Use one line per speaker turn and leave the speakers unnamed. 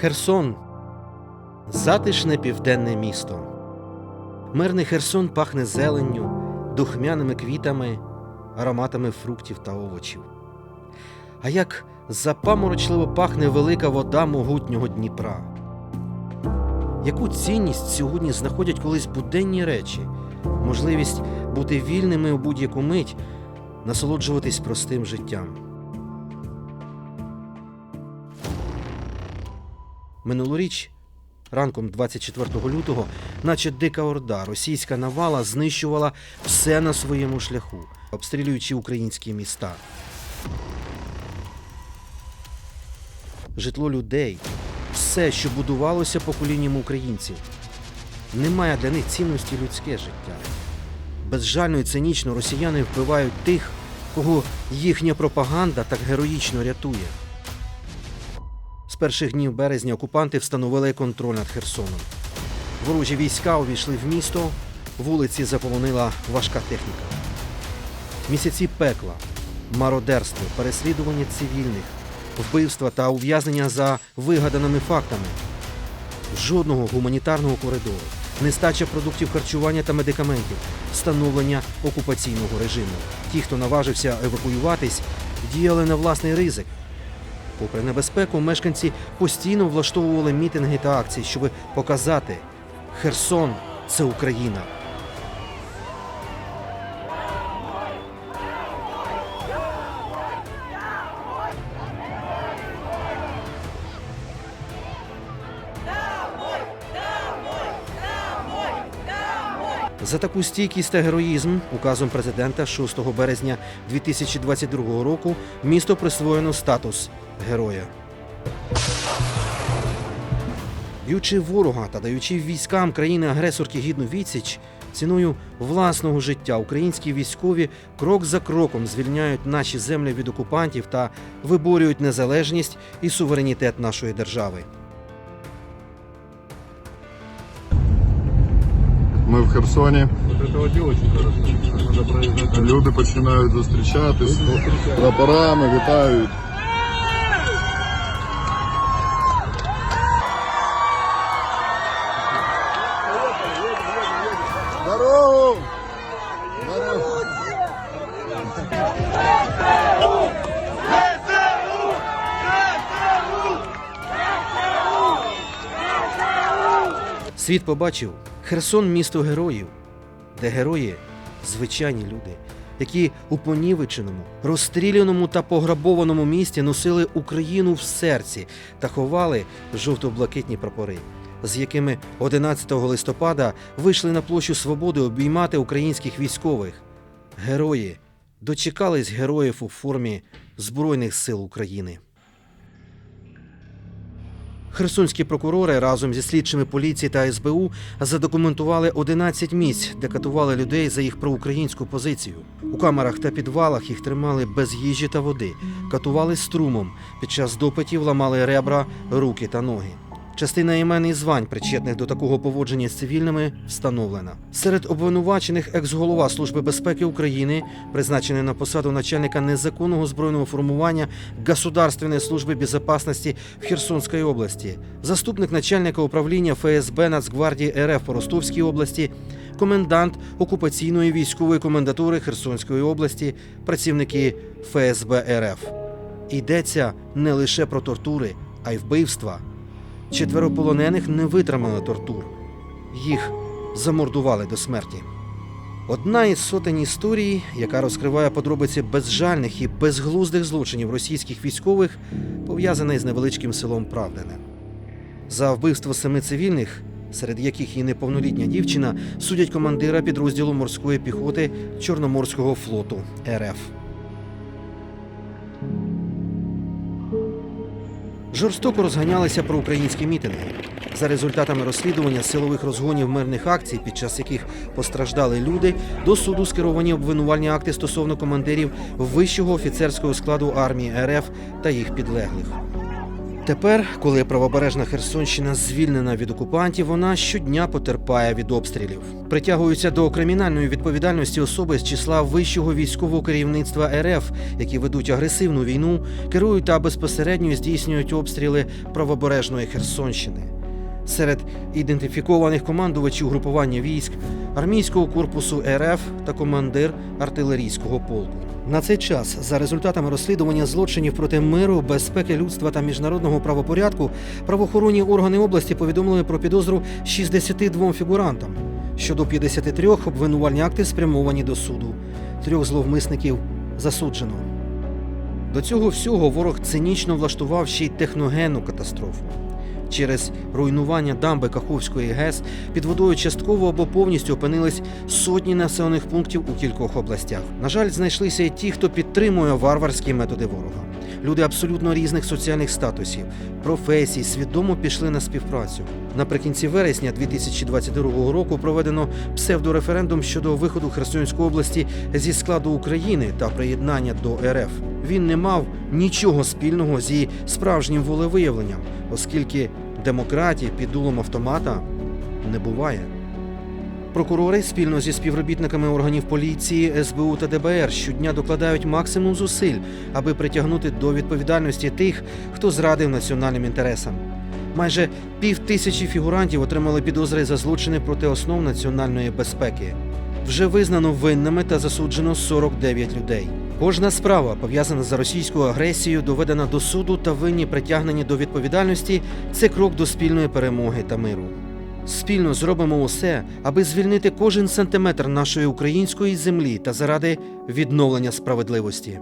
Херсон затишне південне місто. Мирний Херсон пахне зеленню, духмяними квітами, ароматами фруктів та овочів. А як запаморочливо пахне велика вода могутнього Дніпра. Яку цінність сьогодні знаходять колись буденні речі, можливість бути вільними у будь-яку мить, насолоджуватись простим життям. Минулоріч, ранком 24 лютого, наче дика орда, російська навала знищувала все на своєму шляху, обстрілюючи українські міста. Житло людей, все, що будувалося поколінням українців. Немає для них цінності людське життя. Безжально і цинічно росіяни вбивають тих, кого їхня пропаганда так героїчно рятує. Перших днів березня окупанти встановили контроль над Херсоном. Ворожі війська увійшли в місто, вулиці заполонила важка техніка. Місяці пекла, мародерство, переслідування цивільних, вбивства та ув'язнення за вигаданими фактами. Жодного гуманітарного коридору, нестача продуктів харчування та медикаментів, встановлення окупаційного режиму. Ті, хто наважився евакуюватись, діяли на власний ризик. Попри небезпеку, мешканці постійно влаштовували мітинги та акції, щоб показати Херсон це Україна. За таку стійкість та героїзм указом президента 6 березня 2022 року місто присвоєно статус героя. Б'ючи ворога та даючи військам країни-агресорки гідну відсіч, ціною власного життя українські військові крок за кроком звільняють наші землі від окупантів та виборюють незалежність і суверенітет нашої держави.
Ми в Херсоні. Люди починають зустрічатись, прапорами вітають.
Світ побачив Херсон місто героїв, де герої звичайні люди, які у понівеченому, розстріляному та пограбованому місті носили Україну в серці та ховали жовто-блакитні прапори, з якими 11 листопада вийшли на площу Свободи обіймати українських військових. Герої дочекались героїв у формі Збройних сил України. Херсонські прокурори разом зі слідчими поліції та СБУ задокументували 11 місць, де катували людей за їх проукраїнську позицію. У камерах та підвалах їх тримали без їжі та води, катували струмом. Під час допитів ламали ребра, руки та ноги. Частина імен і звань, причетних до такого поводження з цивільними, встановлена. Серед обвинувачених екс-голова Служби безпеки України, призначений на посаду начальника незаконного збройного формування Государственної служби безопасности в Херсонській області, заступник начальника управління ФСБ Нацгвардії РФ по Ростовській області, комендант окупаційної військової комендатури Херсонської області, працівники ФСБ РФ. Йдеться не лише про тортури, а й вбивства. Четверо полонених не витримали тортур. Їх замордували до смерті. Одна із сотень історій, яка розкриває подробиці безжальних і безглуздих злочинів російських військових, пов'язана із невеличким селом Правдине. За вбивство семи цивільних, серед яких і неповнолітня дівчина, судять командира підрозділу морської піхоти Чорноморського флоту РФ. Жорстоко розганялися проукраїнські мітинги. За результатами розслідування силових розгонів мирних акцій, під час яких постраждали люди, до суду скеровані обвинувальні акти стосовно командирів вищого офіцерського складу армії РФ та їх підлеглих. Тепер, коли правобережна Херсонщина звільнена від окупантів, вона щодня потерпає від обстрілів. Притягуються до кримінальної відповідальності особи з числа вищого військового керівництва РФ, які ведуть агресивну війну, керують та безпосередньо здійснюють обстріли правобережної Херсонщини. Серед ідентифікованих командувачів угрупування військ армійського корпусу РФ та командир артилерійського полку. На цей час, за результатами розслідування злочинів проти миру, безпеки людства та міжнародного правопорядку, правоохоронні органи області повідомили про підозру 62 фігурантам. Щодо 53 обвинувальні акти спрямовані до суду. Трьох зловмисників засуджено. До цього всього ворог цинічно влаштував ще й техногенну катастрофу. Через руйнування дамби Каховської ГЕС під водою частково або повністю опинились сотні населених пунктів у кількох областях. На жаль, знайшлися і ті, хто підтримує варварські методи ворога. Люди абсолютно різних соціальних статусів, професій свідомо пішли на співпрацю. Наприкінці вересня 2022 року проведено псевдореферендум щодо виходу Херсонської області зі складу України та приєднання до РФ. Він не мав нічого спільного з її справжнім волевиявленням, оскільки демократії під дулом автомата не буває. Прокурори спільно зі співробітниками органів поліції, СБУ та ДБР щодня докладають максимум зусиль, аби притягнути до відповідальності тих, хто зрадив національним інтересам. Майже пів тисячі фігурантів отримали підозри за злочини проти основ національної безпеки. Вже визнано винними та засуджено 49 людей. Кожна справа, пов'язана з російською агресією, доведена до суду та винні притягнені до відповідальності це крок до спільної перемоги та миру. Спільно зробимо усе, аби звільнити кожен сантиметр нашої української землі та заради відновлення справедливості.